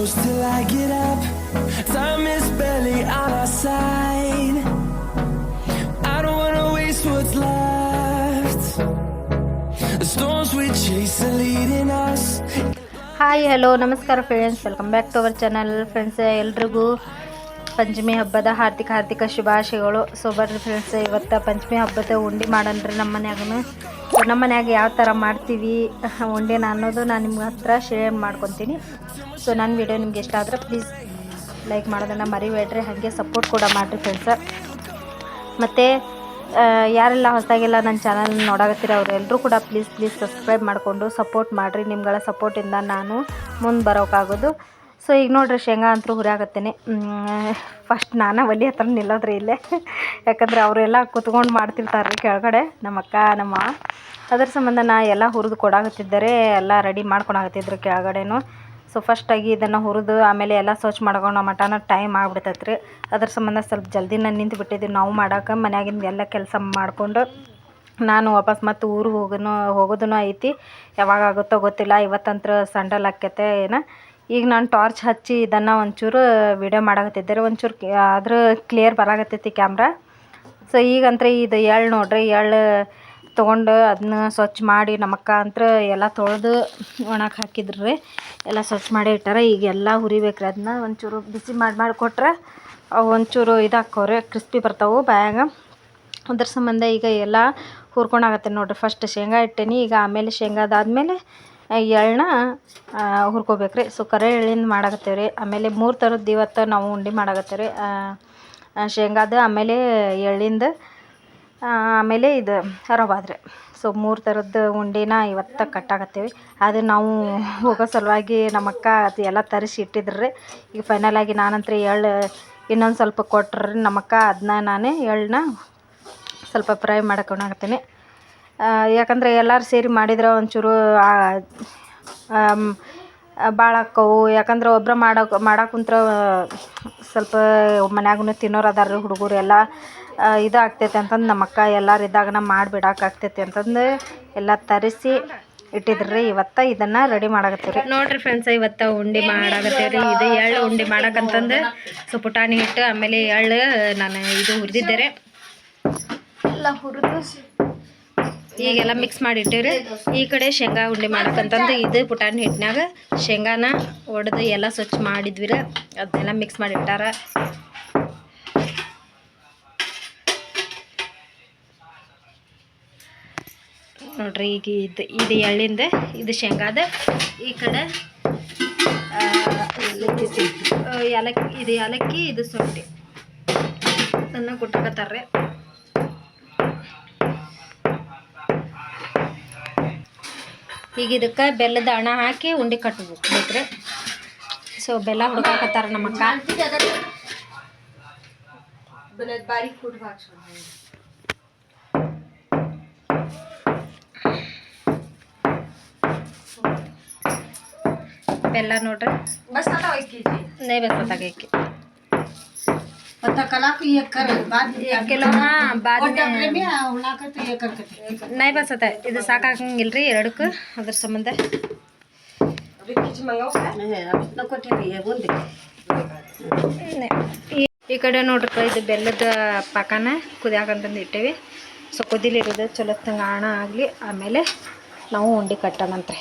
close till I get up. Time is barely on our side. I don't wanna waste what's left. The storms we chase are leading us. Hi hello ನಮಸ್ಕಾರ friends welcome back to our channel friends ಎಲ್ರಿಗೂ ಪಂಚಮಿ ಹಬ್ಬದ ಹಾರ್ದಿಕ ಹಾರ್ದಿಕ ಶುಭಾಶಯಗಳು so ಬರ್ರಿ friends ಇವತ್ತು ಪಂಚಮಿ ಹಬ್ಬದ ಉಂಡೆ ಮಾಡನ್ರಿ ನಮ್ಮ ಮನ್ಯಾಗನು ಸೊ ನಮ್ಮ ಮನ್ಯಾಗ ಯಾವ ಥರ ಮಾಡ್ತೀವಿ, ಉಂಡೆನ ಅನ್ನೋದು ನಾನು ನಿಮ್ಮ ಹತ್ರ ಶೇರ್ ಮಾಡ್ಕೊತೀನಿ ಸೊ ನನ್ನ ವಿಡಿಯೋ ನಿಮ್ಗೆ ಇಷ್ಟ ಆದರೆ ಪ್ಲೀಸ್ ಲೈಕ್ ಮಾಡೋದನ್ನು ಮರಿಬೇಡ್ರಿ. ಹಾಗೆ ಸಪೋರ್ಟ್ ಕೂಡ ಮಾಡಿರಿ ಫ್ರೆಂಡ್ಸ ಮತ್ತು ಯಾರೆಲ್ಲ ಹೊಸದಾಗೆಲ್ಲ ನನ್ನ ಚಾನಲ್ ನೋಡಾಕತ್ತೀರ ಅವರೆಲ್ಲರೂ ಕೂಡ ಪ್ಲೀಸ್ ಪ್ಲೀಸ್ ಸಬ್ಸ್ಕ್ರೈಬ್ ಮಾಡಿಕೊಂಡು ಸಪೋರ್ಟ್ ಮಾಡಿರಿ. ನಿಮ್ಗಳ ಸಪೋರ್ಟಿಂದ ನಾನು ಮುಂದೆ ಬರೋಕ್ಕಾಗೋದು ಸೊ ಈಗ ನೋಡ್ರಿ, ಶೇಂಗಾ ಅಂತೂ ಹುರಿಯಾಗತ್ತೇನೆ ಫಸ್ಟ್ ನಾನು ಒಲಿ ಹತ್ರ ನಿಲ್ಲೋದ್ರಿ ಇಲ್ಲೇ. ಯಾಕಂದ್ರೆ ಅವರೆಲ್ಲ ಕುತ್ಕೊಂಡು ಮಾಡ್ತಿರ್ತಾರೆ ಕೆಳಗಡೆ, ನಮ್ಮ ಅಕ್ಕ, ನಮ್ಮ. ಅದ್ರ ಸಂಬಂಧ ನಾ ಎಲ್ಲ ಹುರಿದು ಕೊಡಾಕತ್ತಿದ್ದರೆ ಎಲ್ಲ ರೆಡಿ ಮಾಡ್ಕೊಳಕತ್ತಿದ್ರು ಕೆಳಗಡೆನು. ಸೊ ಫಸ್ಟಾಗಿ ಇದನ್ನು ಹುರಿದು ಆಮೇಲೆ ಎಲ್ಲ ಸ್ವಚ್ಛ ಮಾಡ್ಕೊಂಡು ಮಟನ ಟೈಮ್ ಆಗ್ಬಿಡ್ತೈತೆ ರೀ ಅದ್ರ ಸಂಬಂಧ ಸ್ವಲ್ಪ ಜಲ್ದಿನ ನಿಂತು ಬಿಟ್ಟಿದ್ದೀವಿ ನಾವು ಮಾಡೋಕೆ ಮನ್ಯಾಗಿಂದ ಎಲ್ಲ ಕೆಲಸ ಮಾಡಿಕೊಂಡು ನಾನು ವಾಪಸ್ ಮತ್ತು ಊರು ಹೋಗೋನು ಹೋಗೋದೂ ಐತಿ. ಯಾವಾಗ ಆಗುತ್ತೋ ಗೊತ್ತಿಲ್ಲ. ಇವತ್ತಂತ್ರ ಸಂಡಲ್ ಆಕ್ಯತೆ ಏನು. ಈಗ ನಾನು ಟಾರ್ಚ್ ಹಚ್ಚಿ ಇದನ್ನು ಒಂಚೂರು ವಿಡಿಯೋ ಮಾಡಕತ್ತಿದ್ದೆ ರೀ. ಒಂಚೂರು ಆದ್ರೆ ಕ್ಲಿಯರ್ ಬರಾಕತ್ತೈತಿ ಕ್ಯಾಮ್ರಾ ಸೊ ಈಗಂತ್ರ ಇದು ಎಳ್ಳು ನೋಡ್ರಿ. ಎಳ್ಳು ತೊಗೊಂಡು ಅದನ್ನ ಸ್ವಚ್ಛ ಮಾಡಿ ನಮ್ಮಕ್ಕ ಅಂತ್ರ ಎಲ್ಲ ತೊಳೆದು ಒಣಕ್ಕೆ ಹಾಕಿದ್ರು. ರೀ ಎಲ್ಲ ಸ್ವಚ್ಛ ಮಾಡಿ ಇಟ್ಟಾರ. ಈಗ ಎಲ್ಲ ಹುರಿಬೇಕ್ರಿ ಅದನ್ನ. ಒಂಚೂರು ಬಿಸಿ ಮಾಡಿ ಮಾಡಿ ಕೊಟ್ರೆ ಅವು ಒಂಚೂರು ರೀ ಕ್ರಿಸ್ಪಿ ಬರ್ತಾವೆ ಬಾಯಾಗ. ಅದ್ರ ಸಂಬಂಧ ಈಗ ಎಲ್ಲ ಹುರ್ಕೊಂಡಾಗತ್ತೆ ನೋಡ್ರಿ. ಫಸ್ಟ್ ಶೇಂಗಾ ಇಟ್ಟೇನಿ. ಈಗ ಆಮೇಲೆ ಶೇಂಗಾದಾದ್ಮೇಲೆ ಎಳ್ಳನ್ನ ಹುರ್ಕೋಬೇಕು ರೀ ಸೊ ಕರೆ ಎಳ್ಳಿಂದ ಮಾಡಾಕತ್ತೇವೆ ರೀ. ಆಮೇಲೆ ಮೂರು ಥರದ್ದು ಇವತ್ತು ನಾವು ಉಂಡೆ ಮಾಡಾಕತ್ತೇವೆ ರೀ. ಶೇಂಗಾದ ಆಮೇಲೆ ಎಳ್ಳಿಂದ ಆಮೇಲೆ ಇದು ರವಾದ್ರೆ ಸೊ ಮೂರು ಥರದ ಉಂಡೆನ ಇವತ್ತು ಕಟ್ಟಾಕತ್ತೀವಿ. ಅದು ನಾವು ಹೋಗೋ ಸಲುವಾಗಿ ನಮ್ಮ ಅಕ್ಕ ಅದು ಎಲ್ಲ ತರಿಸಿ ಇಟ್ಟಿದ್ರು ರೀ ಈಗ ಫೈನಲಾಗಿ ಆಗಿ ನಾನಂತ್ರ ಎಳ್ಳು ಇನ್ನೊಂದು ಸ್ವಲ್ಪ ಕೊಟ್ರು ನಮ್ಮ ಅಕ್ಕ. ಅದನ್ನ ನಾನೇ ಎಳ್ಳನ್ನ ಸ್ವಲ್ಪ ಫ್ರೈ ಮಾಡ್ಕೊಂಡಾಗ್ತೀನಿ ಯಾಕಂದರೆ ಎಲ್ಲರೂ ಸೇರಿ ಮಾಡಿದ್ರೆ ಒಂಚೂರು ಭಾಳ ಯಾಕಂದ್ರೆ ಒಬ್ಬರು ಮಾಡೋಕೆ ಮಾಡಕ್ಕೆ ಕುಂತ್ರೆ ಸ್ವಲ್ಪ ಮನ್ಯಾಗೂ ತಿನ್ನೋರು ಅದಾರ ರೀ ಹುಡುಗರು ಎಲ್ಲ ಇದು ಆಗ್ತೈತೆ ಅಂತಂದು ನಮ್ಮ ಅಕ್ಕ ಎಲ್ಲರೂ ಇದ್ದಾಗನ ಮಾಡಿಬಿಡಕ್ಕೆ ಆಗ್ತೈತೆ ಅಂತಂದು ಎಲ್ಲ ತರಿಸಿ ಇಟ್ಟಿದ್ರು. ರೀ ಇವತ್ತು ಇದನ್ನು ರೆಡಿ ಮಾಡಕತ್ತೀವಿ ರೀ ನೋಡಿರಿ ಫ್ರೆಂಡ್ಸ್ ಇವತ್ತು ಉಂಡೆ ಮಾಡಾಕತ್ತೀವಿ ರೀ ಇದು ಎಳ್ಳು ಉಂಡೆ ಮಾಡಕ್ಕಂತಂದು ಸೊ ಪುಟಾಣಿ ಹಿಟ್ಟು ಆಮೇಲೆ ಎಳ್ಳು ನಾನು ಇದು ಹುರಿದಿದ್ದೆ ರೀ ಎಲ್ಲ ಹುರಿದು ಈಗೆಲ್ಲ ಮಿಕ್ಸ್ ಮಾಡಿ ರೀ ಈ ಕಡೆ ಶೇಂಗಾ ಉಂಡೆ ಮಾಡಕ್ಕಂತಂದು ಇದು ಪುಟಾಣಿ ಹಿಟ್ಟಿನಾಗ ಶೇಂಗಾನ ಒಡೆದು ಎಲ್ಲ ಸ್ವಚ್ಛ ಮಾಡಿದ್ವಿ ರೀ ಅದನ್ನೆಲ್ಲ ಮಿಕ್ಸ್ ಮಾಡಿ ನೋಡ್ರಿ, ಈಗ ಇದು ಇದು ಎಳ್ಳಿಂದ, ಇದು ಶೇಂಗಾದ ಈ ಕಡೆ ಏಲಕ್ಕಿ, ಇದು ಏಲಕ್ಕಿ, ಇದು ಸೊಂಟಿ. ಅದನ್ನು ಕುಟ್ಕತ್ತಾರ್ರಿ ಈಗ ಇದಕ್ಕೆ ಬೆಲ್ಲದ ಹಣ ಹಾಕಿ ಉಂಡೆ ಕಟ್ಟಬೇಕು ಬೇಕ್ರಿ ಸೊ ಬೆಲ್ಲ ಹುಡ್ಕಾಕತ್ತಾರ ನಮ್ಮ ಅಕ್ಕ. ಬೆಲ್ಲ ನೋಡ್ರಿ. ನೈವೇದ್ಯ ಅಕ್ಕಿ ಕಿಲೋ ನೈ ಬಸತ ಇದು ಸಾಕಾಗಂಗಿಲ್ರಿ ಎರಡಕ್ಕೂ ಅದ್ರ ಸಂಬಂಧ. ಈ- ಈ ಕಡೆ ನೋಡ್ರಿ ಇದು ಬೆಲ್ಲದ ಪಾಕನ ಕುದಿಯಾಕಂತಂದು ಇಟ್ಟೇವಿ. ಸೊ ಕುದಿಲಿರೋದು ಚಲೋ ತಂಗ ಹಣ ಆಗಲಿ ಆಮೇಲೆ ನಾವು ಉಂಡಿ ಕಟ್ಟೋಣಂತ್ರಿ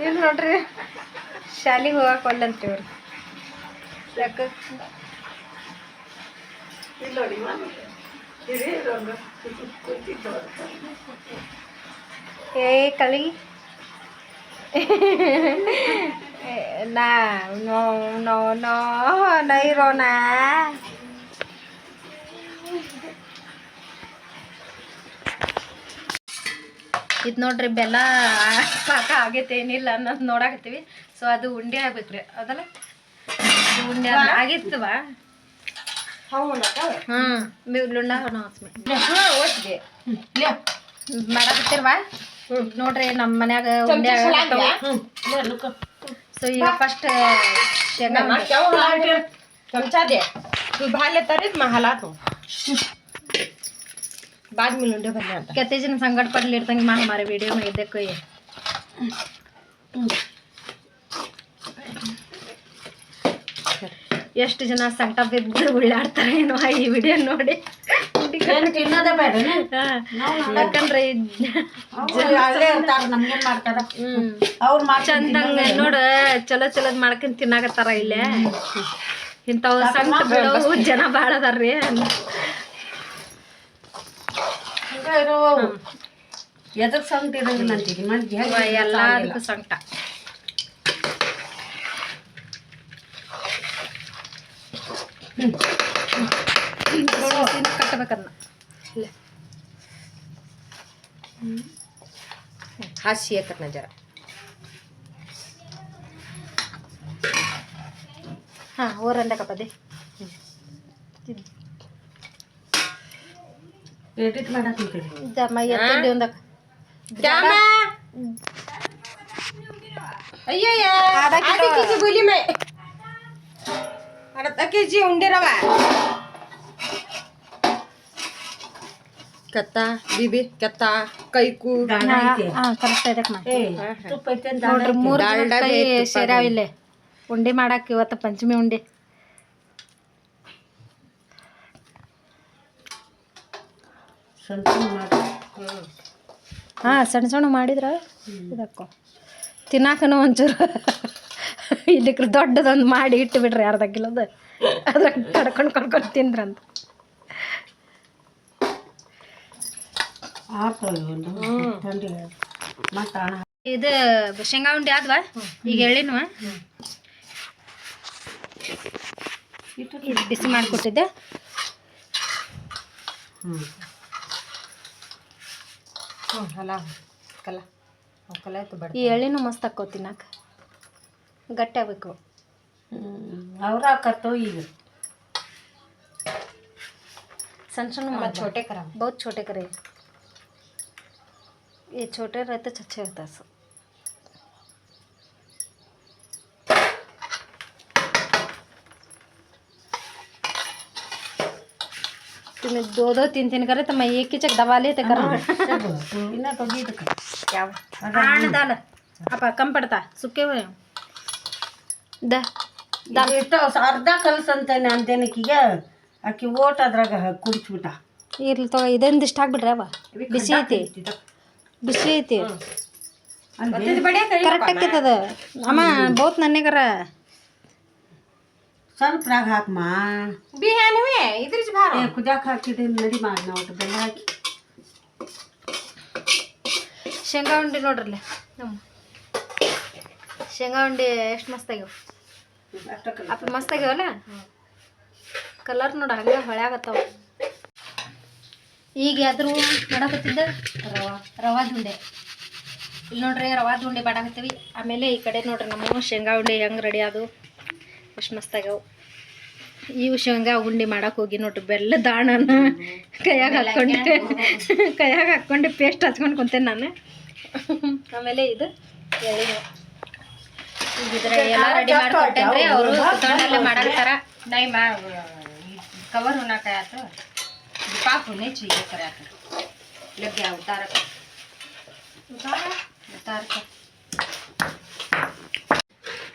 ಇದು ನೋಡ್ರಿ ಶಾಲಿಗೆ ಹೋಗಕ್ಕೆ ಒಲ್ಲಂತ್ರಿ ಇವ್ರು. ಯಾಕೆ? ಏ ಕಳಿ. ನಾ ನೋ ನೋ ನೋ ನೈರೋನಾ? ಇದು ನೋಡ್ರಿ ಬೆಲ್ಲ ಪಾಕ ಆಗೈತೆ ಏನಿಲ್ಲ ಅನ್ನೋದು ನೋಡಾಕತ್ತೀವಿ. ಸೊ ಅದು ಉಂಡೆ ಆಗ್ಬೇಕ್ರಿ. ಅದಲ್ಲ? ಉಂಡೆ ಆಗಿತ್ತವ ಮಾಡಾಕತ್ತಿರ್ವಾ ನೋಡ್ರಿ ನಮ್ಮ ಮನ್ಯಾಗ ಉಂಡೆ ಸೊ ಈಗ ಫಸ್ಟ್ ಶೇಂಗಾ ಭಾಳ ತರಿದ್ ಮಹಾಲಾತು बाद में लुंडे भरले आता किती ಜನ ಸಂಕಟ ಪಡ್ಲಿರ್ತಂಗೆ ಮಾ ಹಮಾರೆ ವಿಡಿಯೋ में देखो ये ಎಷ್ಟು ಜನ ಸಂಕಟ ಬಿದ್ದು ಉಳ್ಳಾಡ್ತಾರೆ ಏನೋ ಈ ವಿಡಿಯೋ ನೋಡಿ ತಿನ್ನೋದೇ ಬೇಡ ಹಾ. ಯಾಕಂದ್ರೆ ಅಲ್ಲೇ ಇರ್ತಾರ ನಮ್ಗೇನ್ ಮಾಡ್ತಾರ ಅವ್ರು ಚಂದಂಗ ನೋಡ ಚಲೋ ಚಲೋದ್ ಮಾಡ್ಕೊಂಡ್ ತಿನ್ನಾಕತ್ತಾರ ಇಲ್ಲೇ ಇಂಥವ್ ಸಂಕಟ ಬಿಡವು ಜನ ಭಾಳ ಅದಾರ್ರಿ ಇರೋ ಎದಕ್ ಸಂಕಟ ಇರಂಗಿಲ್ಲ ಅಂತೀವಿ ಮಂದಿ ಎಲ್ಲದಕ್ಕೂ ಸಂಕಟ. ಕಟ್ಟಬೇಕನ್ನ ಹಾಸಿ ಹಾಕತ್ನ ಜರ ಹಾಂ ಊರಂದ ಕಪ್ಪದೆ पेटीत ಮಾಡಕ್ ಇದ್ದೀವಿ ದಮ್ಮ ಎತ್ತಿದ್ದೆ ಒಂದಕ್ಕ ದಮ್ಮ ಅಯ್ಯಯ್ಯ ಆದಿ ಕೆಜಿ ಬುಲಿ ಮೇ ಅರ್ಧ ಕೆಜಿ ಉಂಡೆ ರವ ಕತ್ತ ಬೀಬಿ ಕತ್ತ ಕೈಕು ಕರೆಕ್ಟ್ ಇದಕ್ಕೆ ಮಾಡಿ ಮೂರು ಕೈ ಸೇರಾವಿಲ್ಲ ಉಂಡೆ ಮಾಡಕ್ಕೆ ಇವತ್ತು ಪಂಚಮಿ ಉಂಡೆ ಸ್ವಲ್ಪ ಮಾಡಿ. ಹಾ, ಸಣ್ಣ ಸಣ್ಣ ಮಾಡಿದ್ರ ಇದಕ್ಕೋ. ಒಂಚೂರು. ಇದಕ್ಕೆ ದೊಡ್ಡದೊಂದು ಮಾಡಿ ಇಟ್ಟು ಬಿಡ್ರಿ ಅರ್ಧ ಕಿಲೋದ. ಅದ್ರಾಗ ಕಡ್ಕೊಂಡು ಕಡ್ಕೊಂಡು ತಿಂದ್ರಂತ. ಇದು ಶೇಂಗಾ ಉಂಡಿ ಆದ್ವಾ? ಈಗ ಹೇಳಿನ್ವ? ಬಿಸಿ ಮಾಡಿಕೊಟ್ಟಿದ್ದೆ. ಹ್ಞೂ ಹಲ ಕಲ ಕಲ ಆಯ್ತು ಬಡ ಈ ಎಳ್ಳಿನೂ ಮಸ್ತ್ ಹಾಕೋ ತಿನ್ನಾಕ ಗಟ್ಟಿ ಆಗ್ಬೇಕು ಅವ್ರ ಹಾಕತ್ತೋ ಈಗ सण सण छोटे छोटे करा बहुत छोटे करे ये छोटे रहते तो अच्छे होता है सब तुम्हें दो दो तीन तीन करे तो मैं एक ही चक दबा लेते कर ಇನ್ನ ತೊಗಿದಕ್ಕೆ क्या आण दाल apa कम पड़ता सूखे हुए हैं। ದ ಇಷ್ಟ ಅರ್ಧ ಕಲಸ ಅಂತಾನೆ ಅಂತೇನಕ್ಕೀಗ ಆಕಿ ಓಟ್ ಅದ್ರಾಗ ಕುಡಿಸ್ಬಿಟ್ಟ ಇರ್ಲಿ ತಗೋ ಇದೊಂದಿಷ್ಟು ಹಾಕ್ಬಿಡ್ರಿ ಅವ ಬಿಸಿ ಐತಿ ಬಿಸಿ ಐತಿ बढ़िया करी ಕರೆಕ್ಟ್ ಆಕೈತದ ಅಮ್ಮ ಬಹುತ್ ನನ್ನೆಗರ ಸ್ವಲ್ಪ ರಾಗ ಹಾಕಮ್ಮ ಬಿಹಾನಿವೆ ಇದ್ರ ಭಾರ. ಕುದ್ಯಾಕ ಹಾಕಿದ್ದು ನಡಿ ಮಾಡಿ ಬೆಲ್ಲ ಹಾಕಿ. ಶೇಂಗಾ ಉಂಡೆ ನೋಡ್ರಲ್ಲ ನಮ್ಮ. ಶೇಂಗಾ ಉಂಡೆ ಎಷ್ಟು ಮಸ್ತಾಗ್ಯಾವ? ಅಪ್ಪ ಅಲ್ಲ ಕಲರ್ ನೋಡ ಹಂಗೆ ಹೊಳ್ಯಾಗತ್ತಾವ. ಈಗ ಯಾವ್ದು ಮಾಡಾಕತ್ತಿದ್ದ? ರವಾ ರವಾದ ಉಂಡೆ. ಇಲ್ಲಿ ನೋಡ್ರಿ ರವಾದ ಉಂಡೆ ಮಾಡಾಕತ್ತೀವಿ. ಆಮೇಲೆ ಈ ಕಡೆ ನೋಡ್ರಿ ನಮ್ಮ ಶೇಂಗಾ ಉಂಡೆ ಹೆಂಗೆ ರೆಡಿ ಅದು ಅಷ್ಟು ಮಸ್ತಾಗವು ಇವು ಶೇಂಗಾ ಉಂಡೆ ಮಾಡಕ್ಕೆ ಹೋಗಿ ನೋಡ್ರಿ ಬೆಲ್ಲ ದಾಣನ ಕೈಯಾಗ ಹಾಕೊಂಡೆ ಕೈಯಾಗ ಹಾಕ್ಕೊಂಡು ಪೇಸ್ಟ್ ಹಚ್ಕೊಂಡು ಕುಂತೇನೆ ನಾನು. ಆಮೇಲೆ ಇದು ಎಲ್ಲ ರೆಡಿ ಅವರು ನೈ cover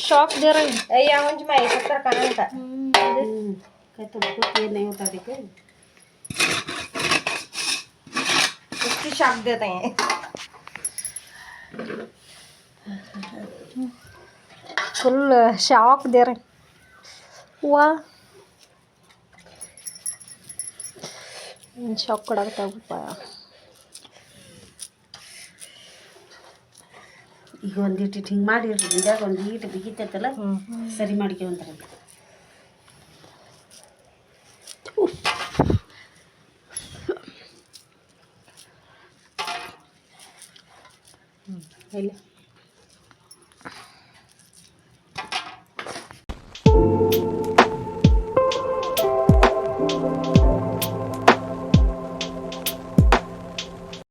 ಶಾಕ್ दे रही ए या मुझे मैं सत्तर का था ಏನ್ ಹೋಗ್ತಾ ಅದಕ್ಕೆ उसकी शाप देते हैं फुल ಶಾಕ್ दे रही ವಾ ಶಾಕ್ ಕೊಡಾಕತ್ತಾವಪ್ಪ ಈಗ ಒಂದು ಇಟ್ಟಿಟ್ಟು ಹಿಂಗೆ ಮಾಡಿರಿ ಹಿಂದಾಗ ಒಂದು ಹೀಟ್ ಬಿಗಿತೈತಲ್ಲ ಸರಿ ಮಾಡ್ಕೊಂತಾರೆ ಇಲ್ಲ.